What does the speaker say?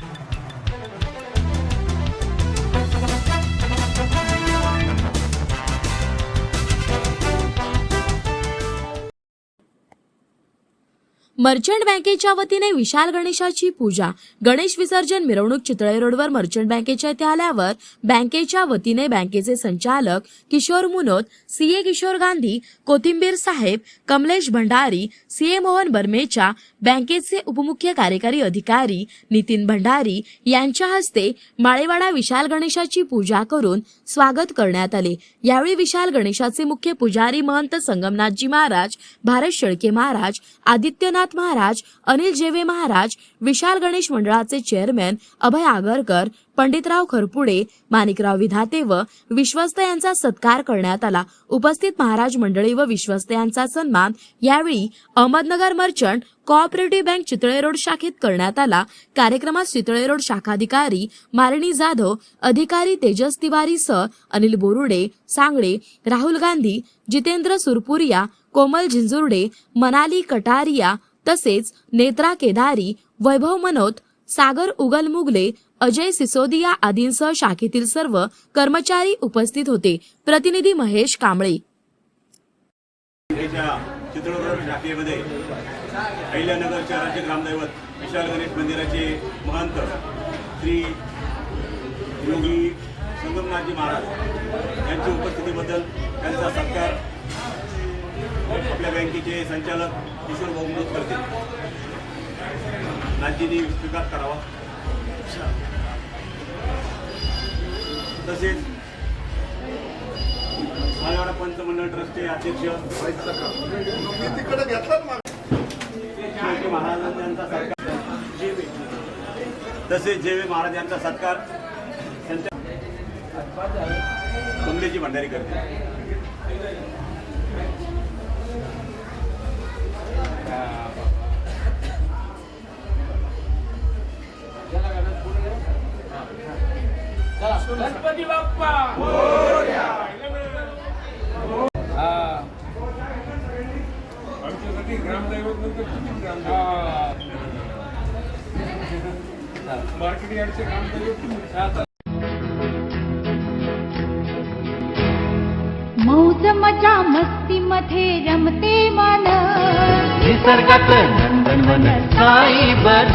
you. Merchant बँकेच्या वतीने विशाल गणेशाची पूजा. गणेश विसर्जन मिरवणूक चितळे रोडवर मर्चंट बँकेच्या इथे आल्यावर बँकेच्या वतीने बँकेचे संचालक किशोर मुनोत सीए किशोर गांधी कोथिंबीर साहेब कमलेश भंडारी सीए मोहन बर्मेच्या बँकेचे उपमुख्य कार्यकारी अधिकारी नितीन भंडारी यांच्या हस्ते माळेवाडा विशाल गणेशाची पूजा करून स्वागत करण्यात आले. यावेळी विशाल गणेशाचे मुख्य पुजारी महंत संगमनाथजी महाराज भारत शेळके महाराज आदित्यनाथ महाराज अनिल जेवे महाराज विशाल गणेश मंडळाचे चेअरमॅन अभय आगरकर पंडितराव खरपुडे माणिकराव विधाते व विश्वस्त यांचा सत्कार करण्यात आला. उपस्थित महाराज मंडळी व विश्वस्त यांचा सन्मान यावेळी Ahmednagar merchant cooperative bank Chitale road शाखेत करण्यात आला. कार्यक्रमात चितळे रोड शाखाधिकारी मालिनी जाधव अधिकारी तेजस तिवारी सह अनिल बोरुडे सांगळे राहुल गांधी जितेंद्र सुरपुरिया कोमल झिंजुर्डे मनाली कटारिया तसेच नेत्रा केदारी वैभव मनोत सागर उगल मुगले अजय सिसोदिया आदींसह शाखेतील सर्व कर्मचारी उपस्थित होते. प्रतिनिधी महेश कांबळे. बँकेच्या चित्रपट शाखेमध्ये अहिल्यानगर शहराचे ग्रामदैवत विशाल गणेश मंदिराचे महंत श्री योगी संगमनाथजी महाराज यांच्या उपस्थितीबद्दल त्यांचा सत्कार आपल्या बँकेचे संचालक किशोर बहुमत करतील. नाथजींनी स्वीकार करावा. तसेच मालवाडा पंचमंडळ ट्रस्टचे अध्यक्ष तिकडे घेतलात शिवाजी महाराजांचा सत्कार तसेच जेवे महाराज यांचा सत्कार त्यांच्या कमलेची भंडारी करते गणपती बाप्पा. आमच्यासाठी ग्रामदैवत नंतर तुम्ही ग्रामदैवत. मार्केट यार्डचे ग्रामदैवत तुम्ही मौज मजा मस्ती मध्ये रमते मन. निसर्गात नंदनवन साई बन.